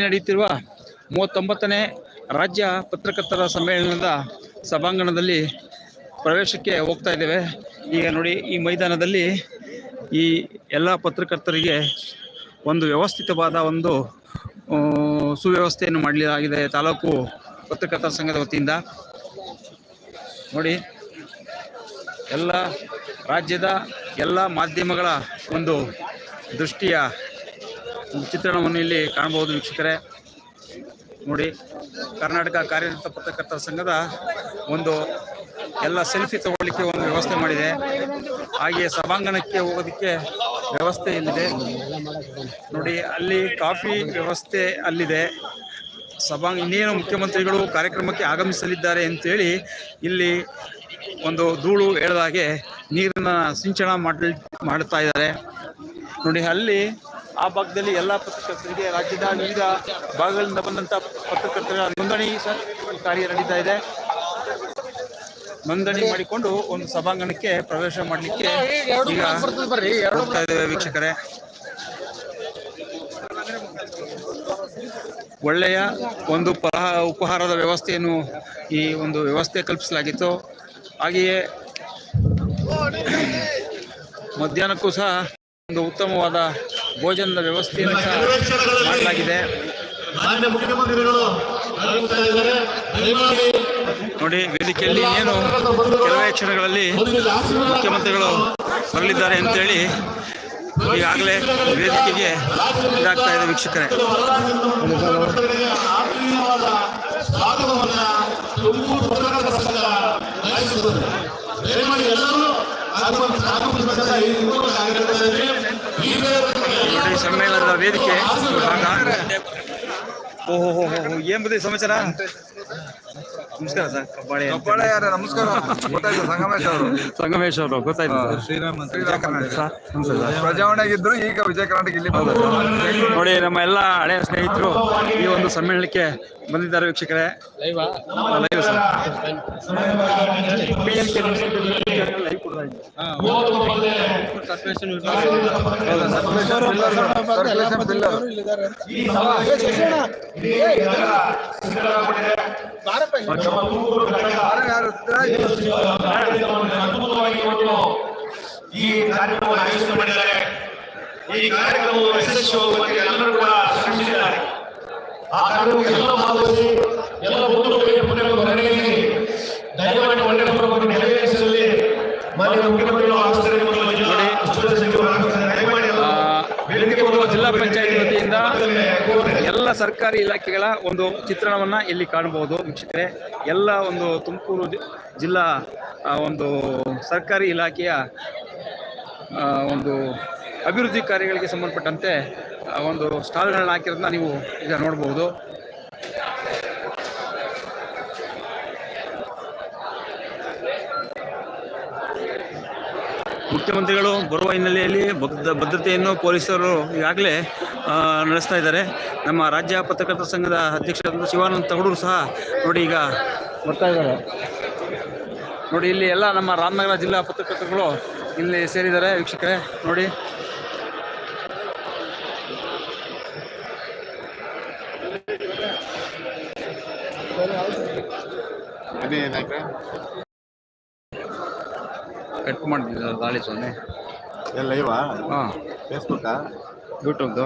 ನಡೆಯುತ್ತಿರುವ ಮೂವತ್ತೊಂಬತ್ತನೇ ರಾಜ್ಯ ಪತ್ರಕರ್ತರ ಸಮ್ಮೇಳನದ ಸಭಾಂಗಣದಲ್ಲಿ ಪ್ರವೇಶಕ್ಕೆ ಹೋಗ್ತಾ ಇದ್ದೇವೆ. ಈಗ ನೋಡಿ, ಈ ಮೈದಾನದಲ್ಲಿ ಈ ಎಲ್ಲ ಪತ್ರಕರ್ತರಿಗೆ ಒಂದು ವ್ಯವಸ್ಥಿತವಾದ ಒಂದು ಸುವ್ಯವಸ್ಥೆಯನ್ನು ಮಾಡಲಾಗಿದೆ ತಾಲೂಕು ಪತ್ರಕರ್ತರ ಸಂಘದ ವತಿಯಿಂದ. ನೋಡಿ, ಎಲ್ಲ ರಾಜ್ಯದ ಎಲ್ಲ ಮಾಧ್ಯಮಗಳ ಒಂದು ದೃಷ್ಟಿಯ ಚಿತ್ರಣವನ್ನು ಇಲ್ಲಿ ಕಾಣಬಹುದು ವೀಕ್ಷಕರೇ. ನೋಡಿ, ಕರ್ನಾಟಕ ಕಾರ್ಯನಿರತ ಪತ್ರಕರ್ತರ ಸಂಘದ ಒಂದು ಎಲ್ಲ ಸೆಲ್ಫಿ ತಗೊಳ್ಳಿಕ್ಕೆ ಒಂದು ವ್ಯವಸ್ಥೆ ಮಾಡಿದೆ. ಹಾಗೆ ಸಭಾಂಗಣಕ್ಕೆ ಹೋಗೋದಕ್ಕೆ ವ್ಯವಸ್ಥೆ ಇಲ್ಲಿದೆ. ನೋಡಿ, ಅಲ್ಲಿ ಕಾಫಿ ವ್ಯವಸ್ಥೆ ಅಲ್ಲಿದೆ. ಸಭಾ, ಇನ್ನೇನು ಮುಖ್ಯಮಂತ್ರಿಗಳು ಕಾರ್ಯಕ್ರಮಕ್ಕೆ ಆಗಮಿಸಲಿದ್ದಾರೆ ಅಂತೇಳಿ ಇಲ್ಲಿ ಒಂದು ಧೂಳು ಹಾಗೆ ನೀರನ್ನ ಸಿಂಚನ ಮಾಡಲಿ, ಮಾಡ್ತಾ ಇದ್ದಾರೆ. ನೋಡಿ, ಅಲ್ಲಿ ಆ ಭಾಗದಲ್ಲಿ ಎಲ್ಲ ಪತ್ರಕರ್ತರಿಗೆ ರಾಜ್ಯದ ವಿವಿಧ ಭಾಗಗಳಿಂದ ಬಂದಂಥ ಪತ್ರಕರ್ತರ ನೋಂದಣಿ ಸರ್, ಕಾರ್ಯ ನಡೀತಾ ಇದೆ. ನೋಂದಣಿ ಮಾಡಿಕೊಂಡು ಒಂದು ಸಭಾಂಗಣಕ್ಕೆ ಪ್ರವೇಶ ಮಾಡಲಿಕ್ಕೆ ಈಗ ಹೋಗ್ತಾ ಇದ್ದೇವೆ ವೀಕ್ಷಕರೇ. ಒಳ್ಳೆಯ ಒಂದು ಪರಹ, ಉಪಹಾರದ ವ್ಯವಸ್ಥೆಯನ್ನು ಈ ಒಂದು ವ್ಯವಸ್ಥೆ ಕಲ್ಪಿಸಲಾಗಿತ್ತು. ಹಾಗೆಯೇ ಮಧ್ಯಾಹ್ನಕ್ಕೂ ಸಹ ಒಂದು ಉತ್ತಮವಾದ ಭೋಜನದ ವ್ಯವಸ್ಥೆಯನ್ನು ಸಹ ಮಾಡಲಾಗಿದೆ. ನೋಡಿ ವೇದಿಕೆಯಲ್ಲಿ ಏನು ಕೆಲವೇ ಕ್ಷಣಗಳಲ್ಲಿ ಮುಖ್ಯಮಂತ್ರಿಗಳು ಬರಲಿದ್ದಾರೆ ಅಂತೇಳಿ ಈಗಾಗಲೇ ವೇದಿಕೆಗೆ ಇದಾಗ್ತಾ ಇದೆ ವೀಕ್ಷಕರೇ. ಎಲ್ಲರೂ ನೋಡಿ ಸಮ್ಮೇಳನದ ವೇದಿಕೆ. ಓಹೋ ಹೋ ಹೋ ಹೋ ಏನ್ ಬದಿ ಸಮಾಚಾರ? ನಮಸ್ಕಾರ ಸರ್ ಕಬ್ಬಾಳೆ. ಕಬ್ಬಾಳೆ ಯಾರ ನಮಸ್ಕಾರ. ಗೊತ್ತಾಯ್ತು ಸಂಗಮೇಶ್ ಅವರು? ಸಂಗಮೇಶ್ ಅವರು ಗೊತ್ತಾಯ್ತು ಶ್ರೀರಾಮ್ ಪ್ರಜಾವಣೆಗಿದ್ರು ಈಗ ವಿಜಯ ಕರ್ನಾಟಕ ಇಲ್ಲಿ ಬಂದ್ರು ನೋಡಿ ನಮ್ಮ ಎಲ್ಲ ಹಳೆಯ ಸ್ನೇಹಿತರು ಈ ಒಂದು ಸಮ್ಮೇಳನಕ್ಕೆ ಬಂದಿದ್ದಾರೆ ವೀಕ್ಷಕರೇ. Live sir. ಈ ಕಾರ್ಯಕ್ರಮವನ್ನು ಆಯೋಜನೆ ಮಾಡಿದ್ದಾರೆ ಈ ಕಾರ್ಯಕ್ರಮವು ಯಶಸ್ವಿ ಎಲ್ಲರೂ ಕೂಡ ಶ್ರಮಿಸಿದ್ದಾರೆ ಆ ಎಲ್ಲ ಭಾಗವಹಿಸಿ ಎಲ್ಲ ದಯಮಾಡಿ ನೆರವೇರಿಸಲಿ. ಮಾನ್ಯ ಮುಖ್ಯಮಂತ್ರಿಗಳು ಜಿಲ್ಲಾ ಪಂಚಾಯತ್ ವತಿಯಿಂದ ಎಲ್ಲ ಸರ್ಕಾರಿ ಇಲಾಖೆಗಳ ಒಂದು ಚಿತ್ರಣವನ್ನ ಇಲ್ಲಿ ಕಾಣಬಹುದು ವೀಕ್ಷಕರೇ. ಎಲ್ಲ ಒಂದು ತುಮಕೂರು ಜಿಲ್ಲಾ ಒಂದು ಸರ್ಕಾರಿ ಇಲಾಖೆಯ ಒಂದು ಅಭಿವೃದ್ಧಿ ಕಾರ್ಯಗಳಿಗೆ ಸಂಬಂಧಪಟ್ಟಂತೆ ಒಂದು ಸ್ಟಾಲ್ಗಳನ್ನ ಹಾಕಿರೋದನ್ನ ನೀವು ಈಗ ನೋಡಬಹುದು ಮುಖ್ಯಮಂತ್ರಿಗಳು ಬರುವ ಹಿನ್ನೆಲೆಯಲ್ಲಿ ಭದ್ರ ಭದ್ರತೆಯನ್ನು ಪೊಲೀಸರು ಈಗಾಗಲೇ ನಡೆಸ್ತಾ ಇದ್ದಾರೆ. ನಮ್ಮ ರಾಜ್ಯ ಪತ್ರಕರ್ತರ ಸಂಘದ ಅಧ್ಯಕ್ಷರಾದ ಶಿವಾನಂದ ತಗಡೂರು ಸಹ ನೋಡಿ ಈಗ ಬರ್ತಾ ಇದ್ದಾರೆ. ನೋಡಿ, ಇಲ್ಲಿ ಎಲ್ಲ ನಮ್ಮ ರಾಮನಗರ ಜಿಲ್ಲಾ ಪತ್ರಕರ್ತರುಗಳು ಇಲ್ಲಿ ಸೇರಿದ್ದಾರೆ. ವೀಕ್ಷಕರೇ, ನೋಡಿ. ಕಟ್ ಮಾಡಿದ್ದೀನಿ ಗಾಳಿ ಸೊನ್ನೆ. ಎಲ್ಲ ಇವಾ ಹಾಂ. ಫೇಸ್ಬುಕ್ಕಾ ಯೂಟ್ಯೂಬ್ದು